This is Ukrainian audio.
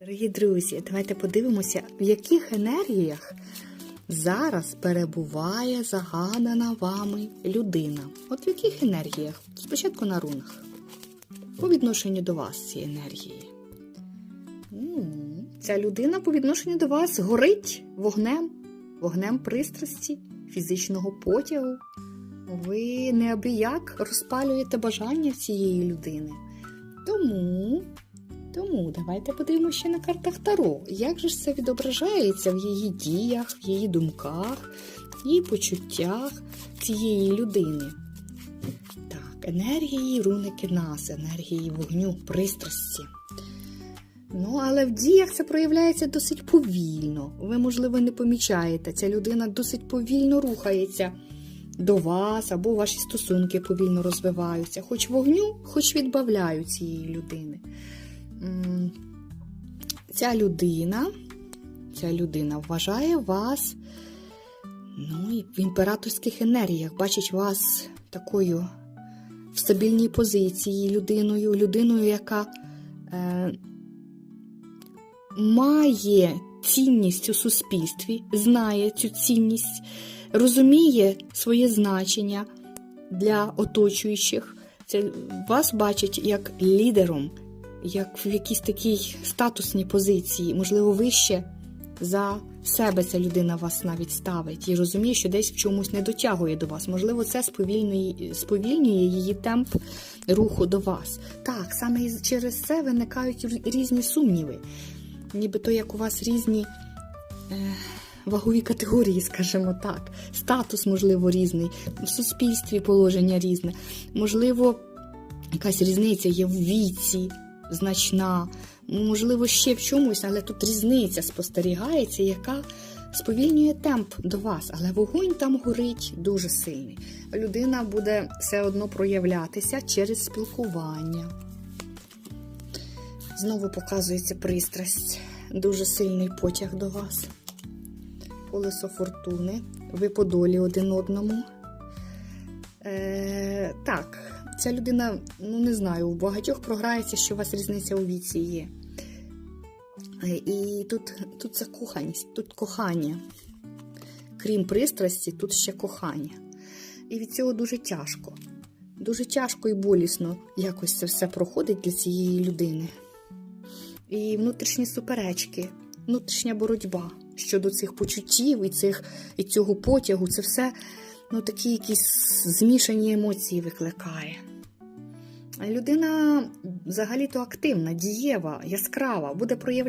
Дорогі друзі, давайте подивимося, в яких енергіях зараз перебуває загадана вами людина. От в яких енергіях? Спочатку на рунах. По відношенню до вас ці енергії. Ця людина по відношенню до вас горить вогнем, вогнем пристрасті, фізичного потягу. Ви неабияк розпалюєте бажання цієї людини. Тому тому давайте подивимося ще на картах Таро. Як же ж це відображається в її діях, в її думках, в її почуттях цієї людини? Так, енергії руники нас, енергії вогню, пристрасті. Ну, але в діях це проявляється досить повільно. Ви, можливо, не помічаєте. Ця людина досить повільно рухається до вас, або ваші стосунки повільно розвиваються. Хоч вогню, хоч відбавляють цієї людини. Ця людина, ця людина вважає вас ну, в імператорських енергіях, бачить вас такою в стабільній позиції людиною, людиною, яка е, має цінність у суспільстві, знає цю цінність, розуміє своє значення для оточуючих. Це вас бачить як лідером, як в якійсь такій статусній позиції, можливо, вище за себе ця людина вас навіть ставить і розуміє, що десь в чомусь не дотягує до вас. Можливо, це сповільнює, її темп руху до вас. Так, саме через це виникають рі- різні сумніви, нібито як у вас різні. Е, Вагові категорії, скажімо так, статус, можливо, різний, в суспільстві положення різне, можливо, якась різниця є в віці, значна, можливо, ще в чомусь, але тут різниця спостерігається, яка сповільнює темп до вас, але вогонь там горить дуже сильний. Людина буде все одно проявлятися через спілкування. Знову показується пристрасть, дуже сильний потяг до вас. Колесо фортуни. Ви по долі один одному. Е, так, ця людина, ну не знаю, у багатьох програється, що у вас різниця у віці є. Е, І тут, тут коханість, тут кохання. Крім пристрасті, тут ще кохання. І від цього дуже тяжко. Дуже тяжко і болісно якось це все проходить для цієї людини. І внутрішні суперечки, внутрішня боротьба щодо цих почуттів і, цих, і цього потягу, це все ну, такі якісь змішані емоції викликає. Людина взагалі-то активна, дієва, яскрава, буде проявляти.